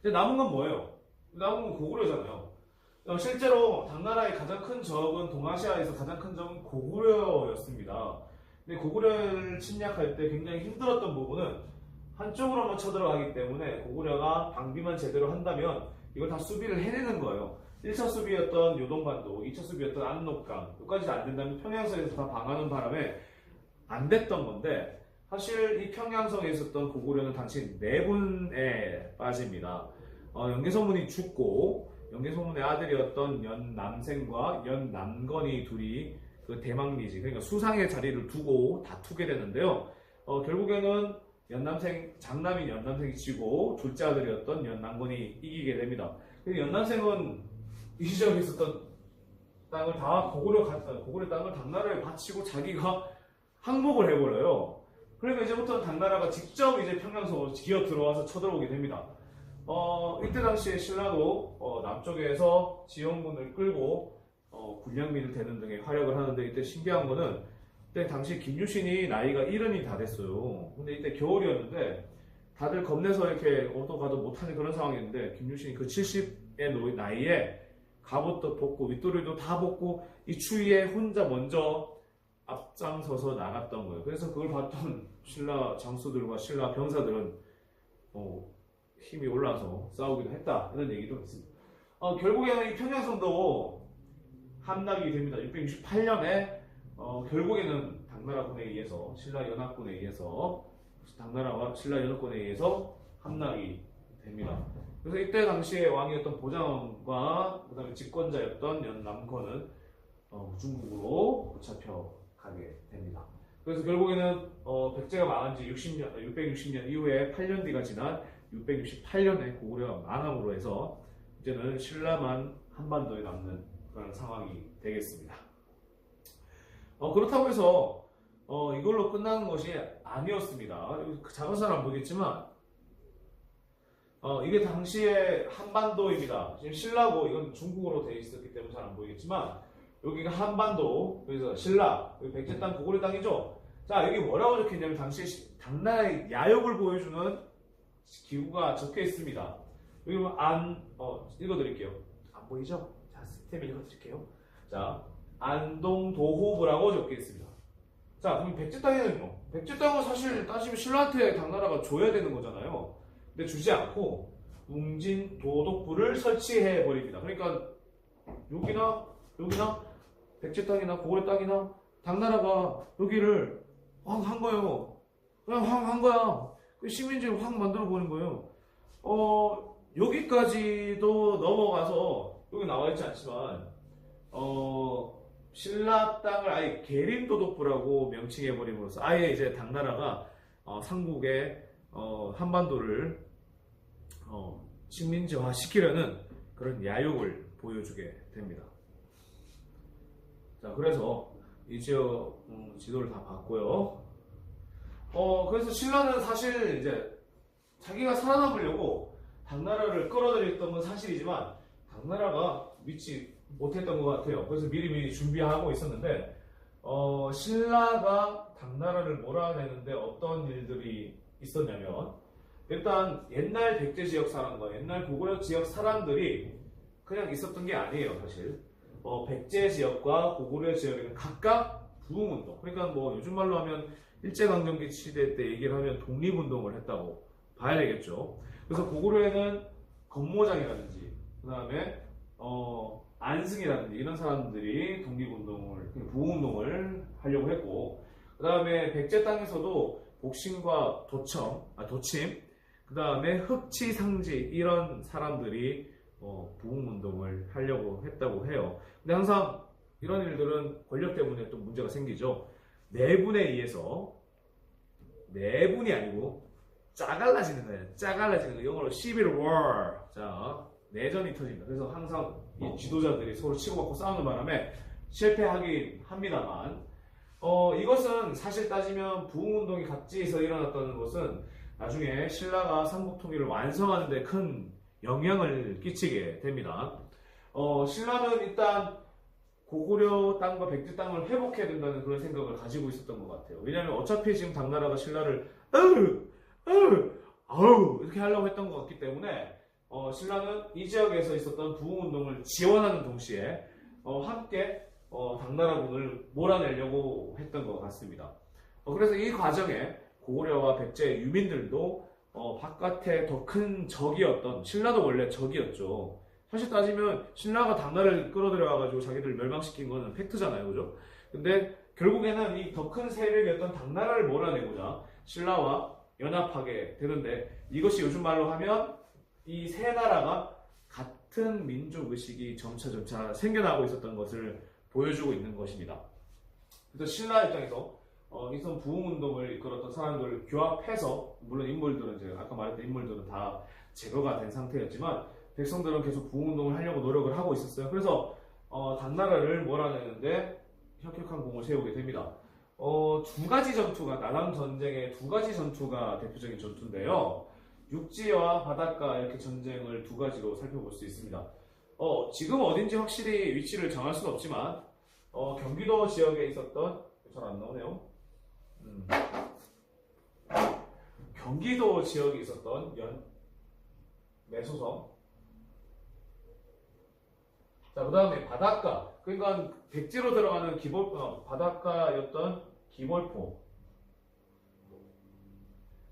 이제 남은 건 뭐예요? 남은 건 고구려잖아요. 어, 실제로 당나라의 가장 큰 적은 동아시아에서 가장 큰 적은 고구려였습니다. 근데 고구려를 침략할 때 굉장히 힘들었던 부분은 한쪽으로만 쳐들어가기 때문에 고구려가 방비만 제대로 한다면 이걸 다 수비를 해내는 거예요. 1차 수비였던 요동반도, 2차 수비였던 압록강, 여기까지 안 된다면 평양성에서 다 방하는 바람에 안 됐던 건데 사실 이 평양성에 있었던 고구려는 당시 네 분에 빠집니다. 어, 연개소문이 죽고 연개소문의 아들이었던 연남생과 연남건이 둘이 그 대망리지 그러니까 수상의 자리를 두고 다투게 되는데요. 어, 결국에는 연남생 장남인 연남생이 지고 둘째 아들이었던 연남건이 이기게 됩니다. 연남생은 이 시절에 있었던 땅을 다 고구려 가- 고구려 땅을 당나라에 바치고 자기가 항복을 해버려요. 그러니까 이제부터 당나라가 직접 이제 평양성으로 기어 들어와서 쳐들어오게 됩니다. 어, 이때 당시에 신라도 어, 남쪽에서 지원군을 끌고 어, 군량민을 대는 등의 활약을 하는데 이때 신기한 거는 그때 당시 김유신이 나이가 70이 다 됐어요. 근데 이때 겨울이었는데 다들 겁내서 이렇게 오도 가도 못하는 그런 상황이었는데 김유신이 그 70의 나이에 갑옷도 벗고 윗도리도 다 벗고 이 추위에 혼자 먼저 앞장서서 나갔던 거예요. 그래서 그걸 봤던 신라 장수들과 신라 병사들은 어, 힘이 올라서 싸우기도 했다 이런 얘기도 있습니다. 어, 결국에는 이 평양성도 함락이 됩니다. 668년에 어, 결국에는 당나라군에 의해서 신라 연합군에 의해서 당나라와 신라 연합군에 의해서 함락이 됩니다. 그래서 이때 당시에 왕이었던 보장원과 그다음에 집권자였던 연남건은 어, 중국으로 붙잡혀 가게 됩니다. 그래서 결국에는 어, 백제가 망한 지 60년, 660년 이후에 8년 뒤가 지난 668년에 고구려가 망함으로 해서 이제는 신라만 한반도에 남는 그런 상황이 되겠습니다. 어, 그렇다고 해서 어, 이걸로 끝나는 것이 아니었습니다. 그 작은 사람 보겠지만 어, 이게 당시에 한반도입니다. 지금 신라고 이건 중국어로 되어 있었기 때문에 잘 안 보이겠지만 여기가 한반도 그래서 신라 여기 백제 땅 고구려 땅이죠. 자 여기 뭐라고 적혀있냐면 당시에 시- 당나라의 야욕을 보여주는 기구가 적혀 있습니다. 여기 보면 안 어, 읽어드릴게요. 안 보이죠? 자 스템 읽어드릴게요. 자 안동도호부라고 적혀 있습니다. 자 그럼 백제 땅에는요? 백제 땅은 사실 따지면 신라한테 당나라가 줘야 되는 거잖아요. 근데 주지 않고 웅진 도독부를 설치해 버립니다. 그러니까 여기나 여기나 백제 땅이나 고구려 땅이나 당나라가 여기를 확한 거예요. 그냥 확한 거야. 그 식민지를 확 만들어 버린 거예요. 어 여기까지도 넘어가서 여기 나와 있지 않지만 어 신라 땅을 아예 계림도독부라고 명칭해 버림으로써 아예 이제 당나라가 어, 삼국의 어, 한반도를 어, 식민지화 시키려는 그런 야욕을 보여주게 됩니다. 자, 그래서 이 지역 음, 지도를 다 봤고요. 어, 그래서 신라는 사실 이제 자기가 살아남으려고 당나라를 끌어들였던 건 사실이지만 당나라가 믿지 못했던 것 같아요. 그래서 미리미리 준비하고 있었는데 어, 신라가 당나라를 몰아내는데 어떤 일들이 있었냐면 일단 옛날 백제 지역 사람과 옛날 고구려 지역 사람들이 그냥 있었던 게 아니에요, 사실. 어, 백제 지역과 고구려 지역에는 각각 부흥운동. 그러니까 뭐 요즘 말로 하면 일제강점기 시대 때 얘기를 하면 독립운동을 했다고 봐야 되겠죠. 그래서 고구려에는 건모장이라든지 그 다음에 어, 안승이라든지 이런 사람들이 독립운동을 부흥운동을 하려고 했고 그 다음에 백제 땅에서도 복심과 도청, 아, 도침 그 다음에 흑치상지 이런 사람들이 어, 부흥운동을 하려고 했다고 해요. 근데 항상 이런 일들은 권력 때문에 또 문제가 생기죠. 내분에 의해서 내분이 아니고 짜갈라지는 거예요. 짜갈라지는 거. 영어로 civil war. 자, 내전이 터집니다. 그래서 항상 이 지도자들이 서로 치고받고 싸우는 바람에 실패하긴 합니다만, 어, 이것은 사실 따지면 부흥운동이 각지에서 일어났다는 것은 나중에 신라가 삼국 통일을 완성하는 데 큰 영향을 끼치게 됩니다. 어, 신라는 일단 고구려 땅과 백제 땅을 회복해야 된다는 그런 생각을 가지고 있었던 것 같아요. 왜냐하면 어차피 지금 당나라가 신라를 어우, 어우, 어우 이렇게 하려고 했던 것 같기 때문에 어, 신라는 이 지역에서 있었던 부흥운동을 지원하는 동시에 어, 함께 어, 당나라군을 몰아내려고 했던 것 같습니다. 어, 그래서 이 과정에 고구려와 백제 유민들도 어, 바깥에 더 큰 적이었던 신라도 원래 적이었죠. 사실 따지면 신라가 당나라를 끌어들여와가지고 자기들 멸망시킨 거는 팩트잖아요, 그죠? 근데 결국에는 이 더 큰 세력이었던 당나라를 몰아내고자 신라와 연합하게 되는데 이것이 요즘 말로 하면 이 세 나라가 같은 민족 의식이 점차 점차 생겨나고 있었던 것을 보여주고 있는 것입니다. 그래서 신라 입장에서 어, 이선 부흥 운동을 이끌었던 사람들을 규합해서 물론 인물들은 이제 아까 말했던 인물들은 다 제거가 된 상태였지만 백성들은 계속 부흥 운동을 하려고 노력을 하고 있었어요. 그래서 어, 당나라를 몰아내는데 혁혁한 공을 세우게 됩니다. 어, 두 가지 전투가 나랑 전쟁의 두 가지 전투가 대표적인 전투인데요. 육지와 바닷가 이렇게 전쟁을 두 가지로 살펴볼 수 있습니다. 어, 지금 어딘지 확실히 위치를 정할 수는 없지만 어, 경기도 지역에 있었던 잘 안 나오네요. 음. 경기도 지역에 있었던 연 매소성. 자, 그 다음에 바닷가. 그러니까 백지로 들어가는 기볼 어, 바닷가였던 기벌포.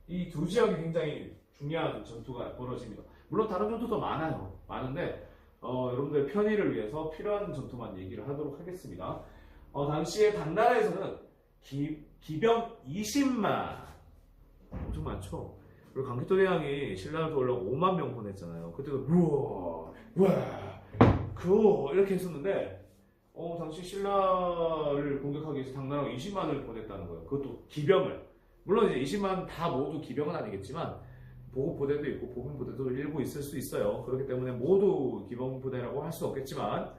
이 두 지역이 굉장히 중요한 전투가 벌어집니다. 물론 다른 전투도 많아요. 많은데 어, 여러분들 편의를 위해서 필요한 전투만 얘기를 하도록 하겠습니다. 어, 당시에 당나라에서는 기, 기병 20만 엄청 많죠. 그리고 강기토 대왕이 신라를 도우려고 5만 명 보냈잖아요. 그때도 우와 우와 그거 이렇게 했었는데 어, 당시 신라를 공격하기 위해서 당나라가 20만을 보냈다는 거예요. 그것도 기병을 물론 이제 20만 다 모두 기병은 아니겠지만 보급 부대도 있고 보급 부대도 일부 있을 수 있어요. 그렇기 때문에 모두 기병 부대라고 할 수 없겠지만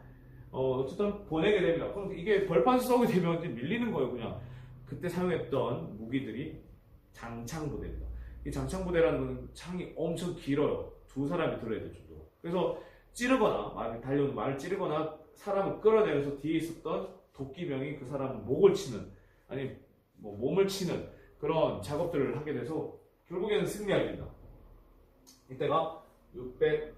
어, 어쨌든 보내게 됩니다. 그럼 이게 벌판 싸우게 되면 밀리는 거예요, 그냥. 그때 사용했던 무기들이 장창 부대입니다. 이 장창 부대라는 건 창이 엄청 길어요. 두 사람이 들어야 될 정도로. 그래서 찌르거나 말 달려오는 말을 찌르거나 사람을 끌어내려서 뒤에 있었던 도끼병이 그 사람 목을 치는 아니 뭐 몸을 치는 그런 작업들을 하게 돼서 결국에는 승리하게 됩니다. 이때가 600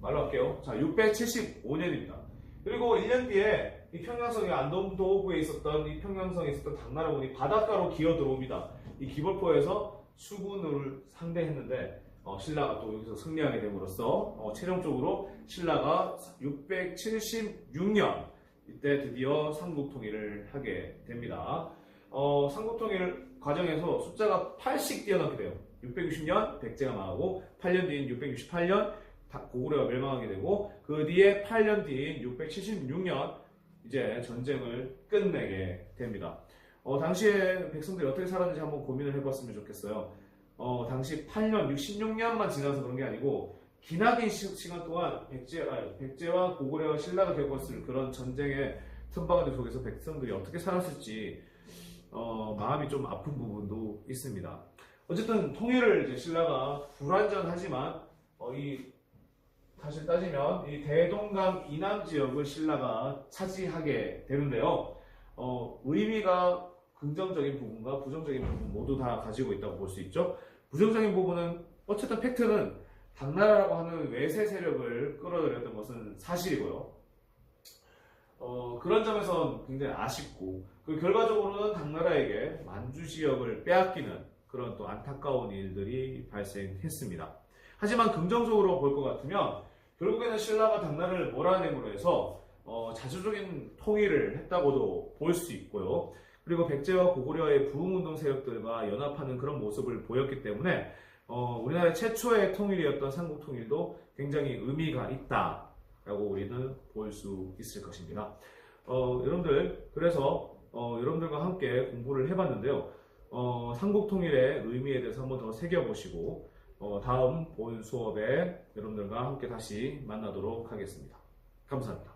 말로 할게요. 자, 675년입니다. 그리고 1년 뒤에 이 평양성의 안동도호구에 있었던 이 평양성에 있었던 당나라군이 바닷가로 기어 들어옵니다. 이 기벌포에서 수군을 상대했는데 어, 신라가 또 여기서 승리하게 됨으로써 어, 최종적으로 신라가 676년 이때 드디어 삼국 통일을 하게 됩니다. 어, 삼국 통일 과정에서 숫자가 8씩 뛰어넘게 돼요. 660년 백제가 망하고 8년 뒤인 668년 고구려가 멸망하게 되고 그 뒤에 8년 뒤인 676년 이제 전쟁을 끝내게 됩니다. 어, 당시에 백성들이 어떻게 살았는지 한번 고민을 해봤으면 좋겠어요. 어, 당시 8년, 66년만 지나서 그런 게 아니고 기나긴 시, 간 동안 백제, 아니, 백제와 고구려와 신라가 겪었을 그런 전쟁의 틈바구니 속에서 백성들이 어떻게 살았을지 어, 마음이 좀 아픈 부분도 있습니다. 어쨌든 통일을 이제 신라가 불완전하지만 어, 이 사실 따지면 이 대동강 이남 지역을 신라가 차지하게 되는데요. 어, 의미가 긍정적인 부분과 부정적인 부분 모두 다 가지고 있다고 볼 수 있죠. 부정적인 부분은 어쨌든 팩트는 당나라라고 하는 외세 세력을 끌어들였던 것은 사실이고요. 어, 그런 점에선 굉장히 아쉽고 그 결과적으로는 당나라에게 만주 지역을 빼앗기는 그런 또 안타까운 일들이 발생했습니다. 하지만 긍정적으로 볼 것 같으면 결국에는 신라가 당나라를 몰아내므로 해서 어, 자주적인 통일을 했다고도 볼 수 있고요. 그리고 백제와 고구려의 부흥운동 세력들과 연합하는 그런 모습을 보였기 때문에 어, 우리나라 최초의 통일이었던 삼국통일도 굉장히 의미가 있다라고 우리는 볼 수 있을 것입니다. 어, 여러분들 그래서 어, 여러분들과 함께 공부를 해봤는데요. 어, 삼국통일의 의미에 대해서 한번 더 새겨보시고 어, 다음 본 수업에 여러분들과 함께 다시 만나도록 하겠습니다. 감사합니다.